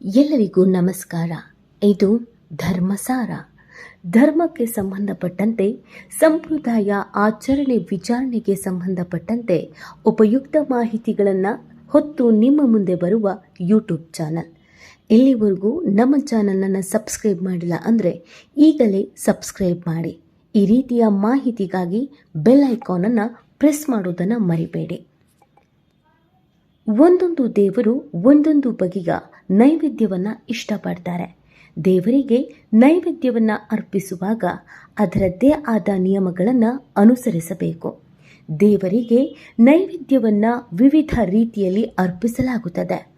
ಎಲ್ಲರಿಗೂ ನಮಸ್ಕಾರ. ಇದು ಧರ್ಮಸಾರ. ಧರ್ಮಕ್ಕೆ ಸಂಬಂಧಪಟ್ಟಂತೆ, ಸಂಪ್ರದಾಯ, ಆಚರಣೆ, ವಿಚಾರಣೆಗೆ ಸಂಬಂಧಪಟ್ಟಂತೆ ಉಪಯುಕ್ತ ಮಾಹಿತಿಗಳನ್ನು ಹೊತ್ತು ನಿಮ್ಮ ಮುಂದೆ ಬರುವ ಯೂಟ್ಯೂಬ್ ಚಾನಲ್. ಇಲ್ಲಿವರೆಗೂ ನಮ್ಮ ಚಾನಲನ್ನು ಸಬ್ಸ್ಕ್ರೈಬ್ ಮಾಡಿಲ್ಲ ಅಂದರೆ ಈಗಲೇ ಸಬ್ಸ್ಕ್ರೈಬ್ ಮಾಡಿ. ಈ ರೀತಿಯ ಮಾಹಿತಿಗಾಗಿ ಬೆಲ್ ಐಕಾನನ್ನು ಪ್ರೆಸ್ ಮಾಡೋದನ್ನು ಮರಿಬೇಡಿ. ಒಂದೊಂದು ದೇವರು ಒಂದೊಂದು ಬಗೆಯ ನೈವೇದ್ಯವನ್ನು ಇಷ್ಟಪಡ್ತಾರೆ. ದೇವರಿಗೆ ನೈವೇದ್ಯವನ್ನು ಅರ್ಪಿಸುವಾಗ ಅದರದ್ದೇ ಆದ ನಿಯಮಗಳನ್ನು ಅನುಸರಿಸಬೇಕು. ದೇವರಿಗೆ ನೈವೇದ್ಯವನ್ನು ವಿವಿಧ ರೀತಿಯಲ್ಲಿ ಅರ್ಪಿಸಲಾಗುತ್ತದೆ.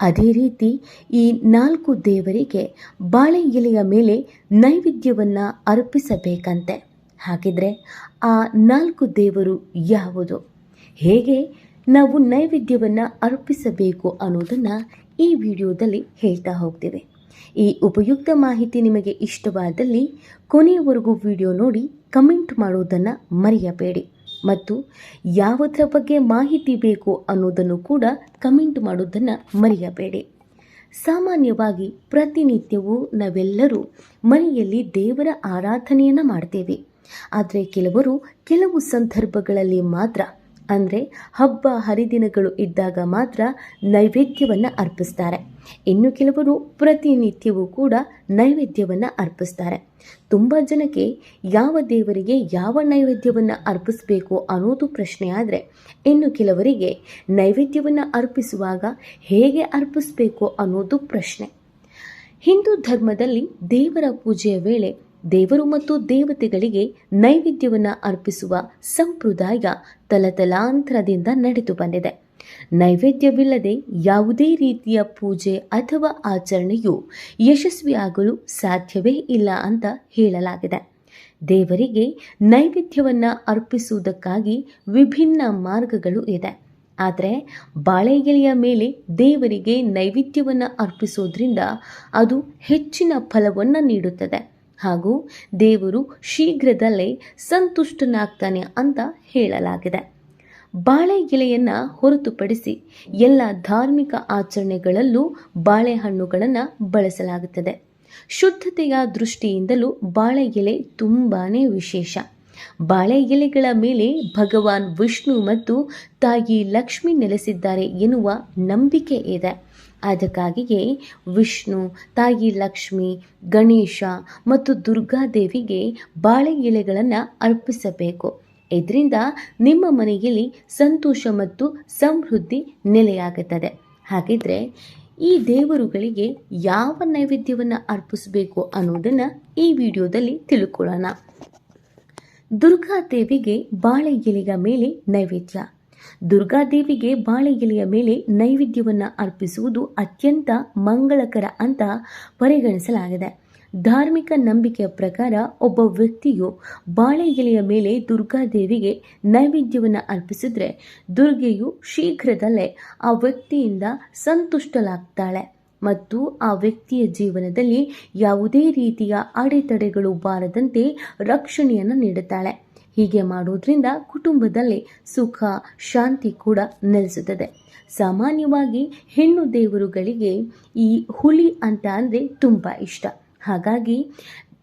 ಅದೇ ರೀತಿ ಈ ನಾಲ್ಕು ದೇವರಿಗೆ ಬಾಳೆ ಎಲೆಯ ಮೇಲೆ ನೈವೇದ್ಯವನ್ನು ಅರ್ಪಿಸಬೇಕಂತೆ. ಹಾಗಿದ್ರೆ ಆ ನಾಲ್ಕು ದೇವರು ಯಾವುದು? ಹೇಗೆ ನಾವು ನೈವೇದ್ಯವನ್ನು ಅರ್ಪಿಸಬೇಕು ಅನ್ನೋದನ್ನು ಈ ವಿಡಿಯೋದಲ್ಲಿ ಹೇಳ್ತಾ ಹೋಗ್ತೇವೆ. ಈ ಉಪಯುಕ್ತ ಮಾಹಿತಿ ನಿಮಗೆ ಇಷ್ಟವಾದಲ್ಲಿ ಕೊನೆಯವರೆಗೂ ವಿಡಿಯೋ ನೋಡಿ, ಕಮೆಂಟ್ ಮಾಡೋದನ್ನು ಮರೆಯಬೇಡಿ. ಮತ್ತು ಯಾವುದರ ಬಗ್ಗೆ ಮಾಹಿತಿ ಬೇಕು ಅನ್ನೋದನ್ನು ಕೂಡ ಕಮೆಂಟ್ ಮಾಡೋದನ್ನು ಮರೆಯಬೇಡಿ. ಸಾಮಾನ್ಯವಾಗಿ ಪ್ರತಿನಿತ್ಯವೂ ನಾವೆಲ್ಲರೂ ಮನೆಯಲ್ಲಿ ದೇವರ ಆರಾಧನೆಯನ್ನು ಮಾಡ್ತೇವೆ. ಆದರೆ ಕೆಲವರು ಕೆಲವು ಸಂದರ್ಭಗಳಲ್ಲಿ ಮಾತ್ರ ಅಂದರೆ ಹಬ್ಬ ಹರಿದಿನಗಳು ಇದ್ದಾಗ ಮಾತ್ರ ನೈವೇದ್ಯವನ್ನು ಅರ್ಪಿಸ್ತಾರೆ. ಇನ್ನು ಕೆಲವರು ಪ್ರತಿನಿತ್ಯವೂ ಕೂಡ ನೈವೇದ್ಯವನ್ನು ಅರ್ಪಿಸ್ತಾರೆ. ತುಂಬ ಜನಕ್ಕೆ ಯಾವ ದೇವರಿಗೆ ಯಾವ ನೈವೇದ್ಯವನ್ನು ಅರ್ಪಿಸಬೇಕು ಅನ್ನೋದು ಪ್ರಶ್ನೆ ಆದರೆ, ಇನ್ನು ಕೆಲವರಿಗೆ ನೈವೇದ್ಯವನ್ನು ಅರ್ಪಿಸುವಾಗ ಹೇಗೆ ಅರ್ಪಿಸಬೇಕು ಅನ್ನೋದು ಪ್ರಶ್ನೆ. ಹಿಂದೂ ಧರ್ಮದಲ್ಲಿ ದೇವರ ಪೂಜೆಯ ವೇಳೆ ದೇವರು ಮತ್ತು ದೇವತೆಗಳಿಗೆ ನೈವೇದ್ಯವನ್ನು ಅರ್ಪಿಸುವ ಸಂಪ್ರದಾಯ ತಲತಲಾಂತರದಿಂದ ನಡೆದು ಬಂದಿದೆ. ನೈವೇದ್ಯವಿಲ್ಲದೆ ಯಾವುದೇ ರೀತಿಯ ಪೂಜೆ ಅಥವಾ ಆಚರಣೆಯು ಯಶಸ್ವಿಯಾಗಲು ಸಾಧ್ಯವೇ ಇಲ್ಲ ಅಂತ ಹೇಳಲಾಗಿದೆ. ದೇವರಿಗೆ ನೈವೇದ್ಯವನ್ನು ಅರ್ಪಿಸುವುದಕ್ಕಾಗಿ ವಿಭಿನ್ನ ಮಾರ್ಗಗಳು ಇದೆ. ಆದರೆ ಬಾಳೆ ಎಲೆಯ ಮೇಲೆ ದೇವರಿಗೆ ನೈವೇದ್ಯವನ್ನು ಅರ್ಪಿಸೋದ್ರಿಂದ ಅದು ಹೆಚ್ಚಿನ ಫಲವನ್ನು ನೀಡುತ್ತದೆ. ಹಾಗೂ ದೇವರು ಶೀಘ್ರದಲ್ಲೇ ಸಂತುಷ್ಟನಾಗ್ತಾನೆ ಅಂತ ಹೇಳಲಾಗಿದೆ. ಬಾಳೆ ಎಲೆಯನ್ನು ಹೊರತುಪಡಿಸಿ ಎಲ್ಲ ಧಾರ್ಮಿಕ ಆಚರಣೆಗಳಲ್ಲೂ ಬಾಳೆಹಣ್ಣುಗಳನ್ನು ಬಳಸಲಾಗುತ್ತದೆ. ಶುದ್ಧತೆಯ ದೃಷ್ಟಿಯಿಂದಲೂ ಬಾಳೆ ಎಲೆ ತುಂಬಾ ವಿಶೇಷ. ಬಾಳೆ ಎಲೆಗಳ ಮೇಲೆ ಭಗವಾನ್ ವಿಷ್ಣು ಮತ್ತು ತಾಯಿ ಲಕ್ಷ್ಮಿ ನೆಲೆಸಿದ್ದಾರೆ ಎನ್ನುವ ನಂಬಿಕೆ ಇದೆ. ಅದಕ್ಕಾಗಿಯೇ ವಿಷ್ಣು, ತಾಯಿ ಲಕ್ಷ್ಮಿ, ಗಣೇಶ ಮತ್ತು ದುರ್ಗಾದೇವಿಗೆ ಬಾಳೆ ಎಲೆಗಳನ್ನು ಅರ್ಪಿಸಬೇಕು. ಇದರಿಂದ ನಿಮ್ಮ ಮನೆಯಲ್ಲಿ ಸಂತೋಷ ಮತ್ತು ಸಮೃದ್ಧಿ ನೆಲೆಯಾಗುತ್ತದೆ. ಹಾಗಿದ್ರೆ ಈ ದೇವರುಗಳಿಗೆ ಯಾವ ನೈವೇದ್ಯವನ್ನು ಅರ್ಪಿಸಬೇಕು ಅನ್ನೋದನ್ನು ಈ ವಿಡಿಯೋದಲ್ಲಿ ತಿಳ್ಕೊಳ್ಳೋಣ. ದುರ್ಗಾದೇವಿಗೆ ಬಾಳೆ ಎಲೆಯ ಮೇಲೆ ನೈವೇದ್ಯ. ದುರ್ಗಾದೇವಿಗೆ ಬಾಳೆ ಎಲೆಯ ಮೇಲೆ ನೈವೇದ್ಯವನ್ನು ಅರ್ಪಿಸುವುದು ಅತ್ಯಂತ ಮಂಗಳಕರ ಅಂತ ಪರಿಗಣಿಸಲಾಗಿದೆ. ಧಾರ್ಮಿಕ ನಂಬಿಕೆಯ ಪ್ರಕಾರ ಒಬ್ಬ ವ್ಯಕ್ತಿಯು ಬಾಳೆ ಮೇಲೆ ದುರ್ಗಾದೇವಿಗೆ ನೈವೇದ್ಯವನ್ನು ಅರ್ಪಿಸಿದ್ರೆ ದುರ್ಗೆಯು ಶೀಘ್ರದಲ್ಲೇ ಆ ವ್ಯಕ್ತಿಯಿಂದ ಸಂತುಷ್ಟಲಾಗ್ತಾಳೆ ಮತ್ತು ಆ ವ್ಯಕ್ತಿಯ ಜೀವನದಲ್ಲಿ ಯಾವುದೇ ರೀತಿಯ ಅಡೆತಡೆಗಳು ಬಾರದಂತೆ ರಕ್ಷಣೆಯನ್ನು ನೀಡುತ್ತಾಳೆ. ಹೀಗೆ ಮಾಡೋದ್ರಿಂದ ಕುಟುಂಬದಲ್ಲಿ ಸುಖ, ಶಾಂತಿ ಕೂಡ ನೆಲೆಸುತ್ತದೆ. ಸಾಮಾನ್ಯವಾಗಿ ಹೆಣ್ಣು ದೇವರುಗಳಿಗೆ ಈ ಹುಲಿ ಅಂತ ಅಂದರೆ ತುಂಬ ಇಷ್ಟ. ಹಾಗಾಗಿ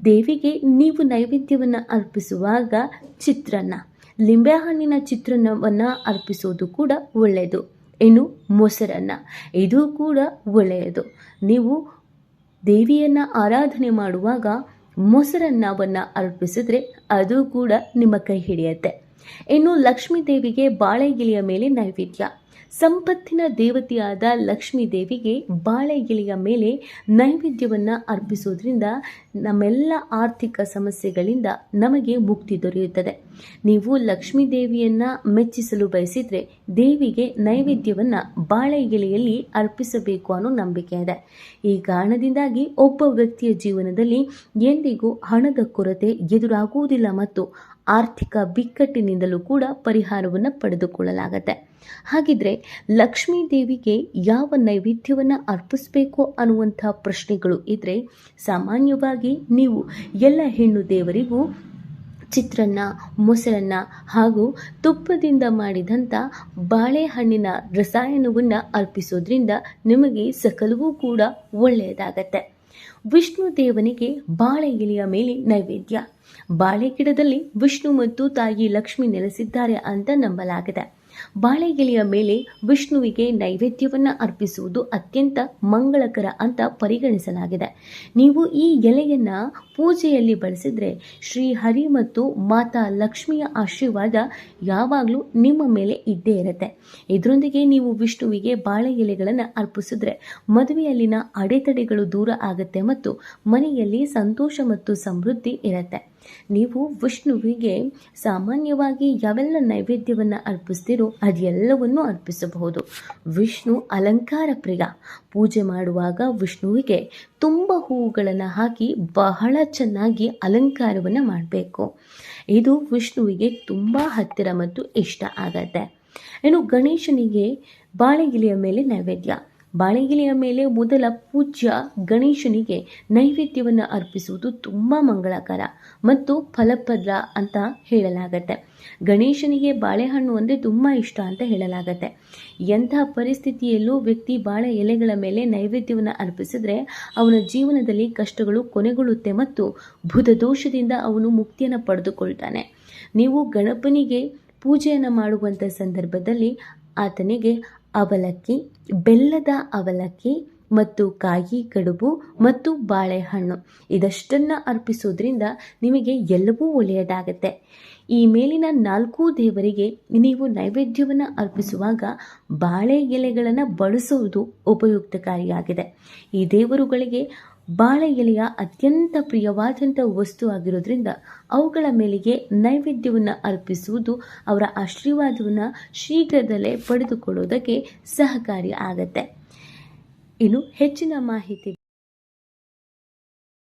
ದೇವಿಗೆ ನೀವು ನೈವೇದ್ಯವನ್ನು ಅರ್ಪಿಸುವಾಗ ಚಿತ್ರಾನ್ನ ಲಿಂಬೆಹಣ್ಣಿನ ಚಿತ್ರಾನ್ನವನ್ನು ಅರ್ಪಿಸೋದು ಕೂಡ ಒಳ್ಳೆಯದು. ಇನ್ನು ಮೊಸರನ್ನ, ಇದು ಕೂಡ ಒಳ್ಳೆಯದು. ನೀವು ದೇವಿಯನ್ನು ಆರಾಧನೆ ಮಾಡುವಾಗ ಮೊಸರನ್ನವನ್ನು ಅರ್ಪಿಸಿದ್ರೆ ಅದು ಕೂಡ ನಿಮ್ಮ ಕೈ ಹಿಡಿಯುತ್ತೆ. ಇನ್ನು ಲಕ್ಷ್ಮೀ ದೇವಿಗೆ ಬಾಳೆ ಗಿಳಿಯ ಮೇಲೆ ನೈವೇದ್ಯ. ಸಂಪತ್ತಿನ ದೇವತೆಯಾದ ಲಕ್ಷ್ಮೀ ದೇವಿಗೆ ಬಾಳೆ ಎಲೆಯ ಮೇಲೆ ನೈವೇದ್ಯವನ್ನು ಅರ್ಪಿಸೋದ್ರಿಂದ ನಮ್ಮೆಲ್ಲ ಆರ್ಥಿಕ ಸಮಸ್ಯೆಗಳಿಂದ ನಮಗೆ ಮುಕ್ತಿ ದೊರೆಯುತ್ತದೆ. ನೀವು ಲಕ್ಷ್ಮೀ ದೇವಿಯನ್ನು ಮೆಚ್ಚಿಸಲು ಬಯಸಿದರೆ ದೇವಿಗೆ ನೈವೇದ್ಯವನ್ನು ಬಾಳೆ ಎಲೆಯಲ್ಲಿ ಅರ್ಪಿಸಬೇಕು ಅನ್ನೋ ನಂಬಿಕೆ ಇದೆ. ಈ ಕಾರಣದಿಂದಾಗಿ ಒಬ್ಬ ವ್ಯಕ್ತಿಯ ಜೀವನದಲ್ಲಿ ಎಂದಿಗೂ ಹಣದ ಕೊರತೆ ಎದುರಾಗುವುದಿಲ್ಲ ಮತ್ತು ಆರ್ಥಿಕ ಬಿಕ್ಕಟ್ಟಿನಿಂದಲೂ ಕೂಡ ಪರಿಹಾರವನ್ನು ಪಡೆದುಕೊಳ್ಳಲಾಗತ್ತೆ. ಹಾಗಿದ್ರೆ ಲಕ್ಷ್ಮೀ ದೇವಿಗೆ ಯಾವ ನೈವೇದ್ಯವನ್ನು ಅರ್ಪಿಸಬೇಕು ಅನ್ನುವಂಥ ಪ್ರಶ್ನೆಗಳು ಇದ್ದರೆ ಸಾಮಾನ್ಯವಾಗಿ ನೀವು ಎಲ್ಲ ಹೆಣ್ಣು ದೇವರಿಗೂ ಚಿತ್ರಾನ್ನ, ಮೊಸರನ್ನ ಹಾಗೂ ತುಪ್ಪದಿಂದ ಮಾಡಿದಂಥ ಬಾಳೆಹಣ್ಣಿನ ರಸಾಯನವನ್ನು ಅರ್ಪಿಸೋದ್ರಿಂದ ನಿಮಗೆ ಸಕಲವೂ ಕೂಡ ಒಳ್ಳೆಯದಾಗತ್ತೆ. ವಿಷ್ಣು ದೇವನಿಗೆ ಬಾಳೆ ಎಲೆಯ ಮೇಲೆ ನೈವೇದ್ಯ. ಬಾಳೆ ಗಿಡದಲ್ಲಿ ವಿಷ್ಣು ಮತ್ತು ತಾಯಿ ಲಕ್ಷ್ಮಿ ನೆಲೆಸಿದ್ದಾರೆ ಅಂತ ನಂಬಲಾಗಿದೆ. ಬಾಳೆ ಎಲೆಯ ಮೇಲೆ ವಿಷ್ಣುವಿಗೆ ನೈವೇದ್ಯವನ್ನು ಅರ್ಪಿಸುವುದು ಅತ್ಯಂತ ಮಂಗಳಕರ ಅಂತ ಪರಿಗಣಿಸಲಾಗಿದೆ. ನೀವು ಈ ಎಲೆಯನ್ನ ಪೂಜೆಯಲ್ಲಿ ಬಳಸಿದ್ರೆ ಶ್ರೀ ಹರಿ ಮತ್ತು ಮಾತಾ ಲಕ್ಷ್ಮಿಯ ಆಶೀರ್ವಾದ ಯಾವಾಗಲೂ ನಿಮ್ಮ ಮೇಲೆ ಇದ್ದೇ ಇರುತ್ತೆ. ಇದರೊಂದಿಗೆ ನೀವು ವಿಷ್ಣುವಿಗೆ ಬಾಳೆ ಎಲೆಗಳನ್ನು ಅರ್ಪಿಸಿದ್ರೆ ಮದುವೆಯಲ್ಲಿನ ಅಡೆತಡೆಗಳು ದೂರ ಆಗುತ್ತೆ ಮತ್ತು ಮನೆಯಲ್ಲಿ ಸಂತೋಷ ಮತ್ತು ಸಮೃದ್ಧಿ ಇರುತ್ತೆ. ನೀವು ವಿಷ್ಣುವಿಗೆ ಸಾಮಾನ್ಯವಾಗಿ ಯಾವೆಲ್ಲ ನೈವೇದ್ಯವನ್ನು ಅರ್ಪಿಸ್ತೀರೋ ಅದೆಲ್ಲವನ್ನು ಅರ್ಪಿಸಬಹುದು. ವಿಷ್ಣು ಅಲಂಕಾರ ಪ್ರಿಯ. ಪೂಜೆ ಮಾಡುವಾಗ ವಿಷ್ಣುವಿಗೆ ತುಂಬ ಹೂವುಗಳನ್ನು ಹಾಕಿ ಬಹಳ ಚೆನ್ನಾಗಿ ಅಲಂಕಾರವನ್ನು ಮಾಡಬೇಕು. ಇದು ವಿಷ್ಣುವಿಗೆ ತುಂಬ ಹತ್ತಿರ ಮತ್ತು ಇಷ್ಟ ಆಗತ್ತೆ. ಇನ್ನು ಗಣೇಶನಿಗೆ ಬಾಳೆ ಮೇಲೆ ನೈವೇದ್ಯ. ಬಾಳೆಗಿಲೆಯ ಮೇಲೆ ಮೊದಲ ಪೂಜ್ಯ ಗಣೇಶನಿಗೆ ನೈವೇದ್ಯವನ್ನು ಅರ್ಪಿಸುವುದು ತುಂಬ ಮಂಗಳಕರ ಮತ್ತು ಫಲಪ್ರದ ಅಂತ ಹೇಳಲಾಗತ್ತೆ. ಗಣೇಶನಿಗೆ ಬಾಳೆಹಣ್ಣು ಅಂದರೆ ತುಂಬ ಇಷ್ಟ ಅಂತ ಹೇಳಲಾಗತ್ತೆ. ಎಂಥ ಪರಿಸ್ಥಿತಿಯಲ್ಲೂ ವ್ಯಕ್ತಿ ಬಾಳೆ ಎಲೆಗಳ ಮೇಲೆ ನೈವೇದ್ಯವನ್ನು ಅರ್ಪಿಸಿದ್ರೆ ಅವನ ಜೀವನದಲ್ಲಿ ಕಷ್ಟಗಳು ಕೊನೆಗೊಳ್ಳುತ್ತೆ ಮತ್ತು ಬುಧ ದೋಷದಿಂದ ಅವನು ಮುಕ್ತಿಯನ್ನು ಪಡೆದುಕೊಳ್ತಾನೆ. ನೀವು ಗಣಪನಿಗೆ ಪೂಜೆಯನ್ನು ಮಾಡುವಂಥ ಸಂದರ್ಭದಲ್ಲಿ ಆತನಿಗೆ ಅವಲಕ್ಕಿ, ಬೆಲ್ಲದ ಅವಲಕ್ಕಿ ಮತ್ತು ಕಾಯಿ ಕಡುಬು ಮತ್ತು ಬಾಳೆಹಣ್ಣು. ಇದಷ್ಟನ್ನು ಅರ್ಪಿಸೋದ್ರಿಂದ ನಿಮಗೆ ಎಲ್ಲವೂ ಒಳ್ಳೆಯದಾಗತ್ತೆ. ಈ ಮೇಲಿನ ನಾಲ್ಕು ದೇವರಿಗೆ ನೀವು ನೈವೇದ್ಯವನ್ನು ಅರ್ಪಿಸುವಾಗ ಬಾಳೆ ಎಲೆಗಳನ್ನು ಬಳಸುವುದು ಉಪಯುಕ್ತಕಾರಿಯಾಗಿದೆ. ಈ ದೇವರುಗಳಿಗೆ ಬಾಳೆ ಎಲೆಯ ಅತ್ಯಂತ ಪ್ರಿಯವಾದಂಥ ವಸ್ತು ಆಗಿರೋದ್ರಿಂದ ಅವುಗಳ ಮೇಲೆಗೆ ನೈವೇದ್ಯವನ್ನು ಅರ್ಪಿಸುವುದು ಅವರ ಆಶೀರ್ವಾದವನ್ನು ಶೀಘ್ರದಲ್ಲೇ ಪಡೆದುಕೊಳ್ಳೋದಕ್ಕೆ ಸಹಕಾರಿ ಆಗತ್ತೆ. ಇನ್ನು ಹೆಚ್ಚಿನ ಮಾಹಿತಿ